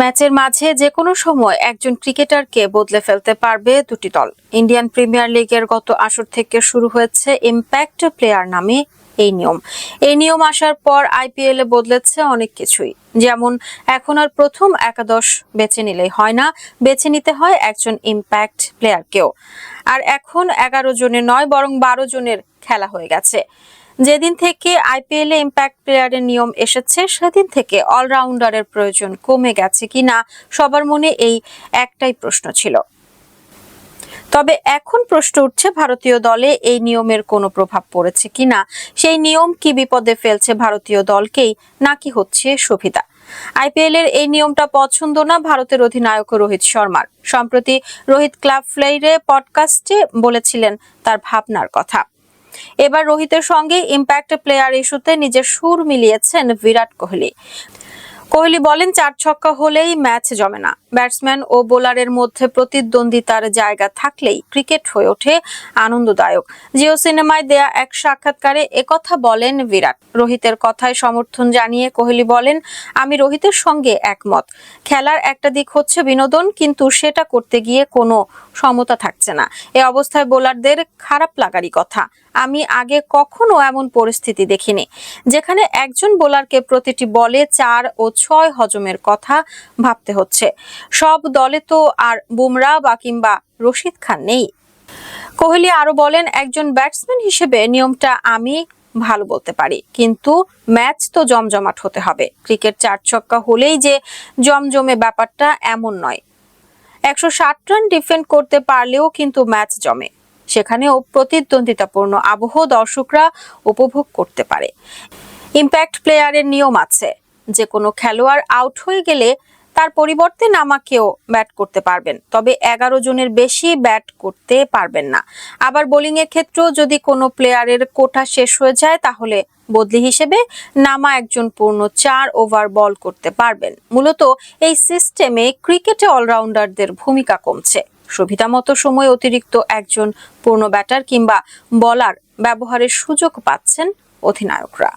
ম্যাচের মাঝে যে কোনো সময় একজন ক্রিকেটারকে বদলে ফেলতে পারবে দুটি দল। ইন্ডিয়ান প্রিমিয়ার লিগের গত আসর থেকে শুরু হয়েছে ইম্প্যাক্ট প্লেয়ার নামে এই নিয়ম। এই নিয়ম আসার পর আইপিএল বদলেছে অনেক কিছুই। যেমন, এখন আর প্রথম একাদশ বেছে নিলেই হয় না, বেছে নিতে হয় একজন ইম্প্যাক্ট প্লেয়ারকেও। আর এখন এগারো জনের নয়, বরং বারো জনের খেলা হয়ে গেছে। যেদিন থেকে আইপিএল এ ইম্প্যাক্ট প্লেয়ারের নিয়ম এসেছে, সেদিন থেকে অলরাউন্ডারের প্রয়োজন কমে গেছে কিনা সবার মনে এই একটাই প্রশ্ন ছিল। তবে এখন প্রশ্ন উঠছে, ভারতীয় দলে এই নিয়মের কোনো প্রভাব পড়েছে কিনা? সেই নিয়ম কি বিপদে ফেলছে ভারতীয় দলকেই, নাকি হচ্ছে সুবিধা? আইপিএল এর এই নিয়মটা পছন্দ না ভারতের অধিনায়ক রোহিত শর্মার। সম্প্রতি রোহিত ক্লাব ফ্লেইরে পডকাস্টে বলেছিলেন তার ভাবনার কথা। এবার রোহিতের সঙ্গে ইম্প্যাক্ট প্লেয়ার ইস্যুতে নিজের সুর মিলিয়েছেন বিরাট কোহলি। কোহলি বলেন, চার ছক্কা হলেই ম্যাচ জমে না। ব্যাটসম্যান ও বোলারের মধ্যে প্রতিদ্বন্দ্বিতার জায়গা থাকলেই ক্রিকেট হয়ে ওঠে আনন্দদায়ক। জিও সিনেমায় দেয়া এক সাক্ষাৎকারে একথা বলেন বিরাট। রোহিতের কথায় সমর্থন জানিয়ে কোহলি বলেন, আমি রোহিতের সঙ্গে একমত। খেলার একটা দিক হচ্ছে বিনোদন, কিন্তু সেটা করতে গিয়ে কোনো সমতা থাকছে না। এ অবস্থায় বোলারদের খারাপ লাগারই কথা। আমি আগে কখনো এমন পরিস্থিতি দেখিনি। যেখানে একজন বোলারকে প্রতিটি বলে চার ও ছয় হজমের কথা ভাবতে হচ্ছে। সব দলে তো আর বুমরা বা কিংবা রশিদ খান নেই। কোহলি আরও বলেন, একজন ব্যাটসম্যান হিসেবে নিয়মটা আমি ভালো বলতে পারি, কিন্তু ম্যাচ তো জমজমাট হতে হবে। ক্রিকেট চার ছক্কা হলেই যে জমজমে ব্যাপারটা এমন নয়। একশো ষাট রান ডিফেন্ড করতে পারলেও কিন্তু ম্যাচ জমে। সেখানেও প্রতিদ্বন্দ্বিতাপূর্ণ আবহ দর্শকরা উপভোগ করতে পারে। ইম্প্যাক্ট প্লেয়ারের নিয়ম আছে। যে কোনো খেলোয়াড় আউট হয়ে গেলে তার পরিবর্তে নামাকেও ব্যাট করতে পারবেন। তবে এগারো জনের বেশি ব্যাট করতে পারবেন না। আবার বোলিং এর ক্ষেত্রেও যদি কোনো প্লেয়ারের কোটা শেষ হয়ে যায়, তাহলে বদলি হিসেবে নামা একজন পূর্ণ চার ওভার বল করতে পারবেন। মূলত এই সিস্টেমে ক্রিকেটে অলরাউন্ডারদের ভূমিকা কমছে। সুবিধা মতো সময় অতিরিক্ত একজন পূর্ণ ব্যাটার কিংবা বলার ব্যবহারের সুযোগ পাচ্ছেন অধিনায়করা।